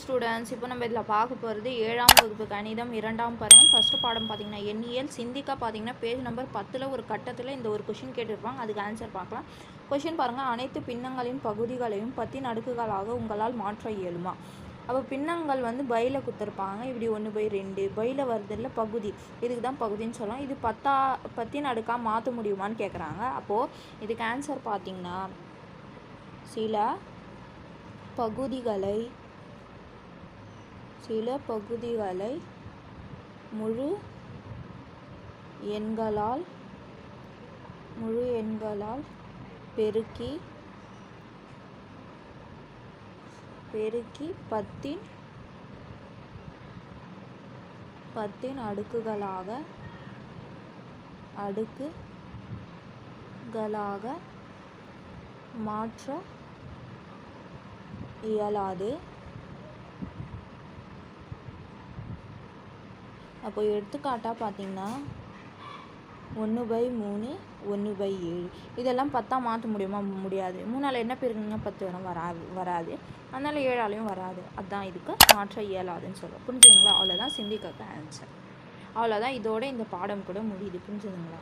Students இப்போ நம்ம இதில் பார்க்க போகிறது ஏழாம் வகுப்பு கணிதம் இரண்டாம் பருவம் ஃபஸ்ட்டு பாடம் பார்த்தீங்கன்னா எண்ணியல் சிந்திக்கா பார்த்தீங்கன்னா பேஜ் நம்பர் பத்தில் ஒரு கட்டத்தில் இந்த ஒரு கொஷின் கேட்டிருப்பாங்க. அதுக்கு ஆன்சர் பார்க்கலாம். கொஷின் பாருங்கள் அனைத்து பின்னங்களின் பகுதிகளையும் பத்தின் அடுக்குகளாக உங்களால் மாற்ற இயலுமா? அப்போ பின்னங்கள் வந்து பையில் கொடுத்துருப்பாங்க. இப்படி ஒன்று பை ரெண்டு. பையில் வருதுல்ல பகுதி. இதுக்கு தான் பகுதின்னு சொல்லலாம் இது பத்தா பத்தின் அடுக்காக மாற்ற முடியுமான்னு கேட்குறாங்க. அப்போது இதுக்கு ஆன்சர் பார்த்தீங்கன்னா சில பகுதிகளை சில பகுதிகளை முழு எண்களால் முழு எண்களால் பெருக்கி பெருக்கி பத்தின் பத்தின் அடுக்குகளாக அடுக்குகளாக மாற்ற இயலாது. அப்போ எடுத்துக்காட்டாக பார்த்தீங்கன்னா ஒன்று பை மூணு ஒன்று பை ஏழு. இதெல்லாம் பத்தாக மாற்ற முடியுமா? முடியாது. மூணால் என்ன பெருக்குங்க பத்து வரும். வராது வராது. அதனால் ஏழாலையும் வராது. அதுதான் இதுக்கு மாற்ற இயலாதுன்னு சொல்லுவோம் புரிஞ்சுதுங்களா? அவ்வளோதான் சிந்திக்க ஆன்சர் அவ்வளோதான் இதோட இந்த பாடம் கூட முடியுது. புரிஞ்சுதுங்களா?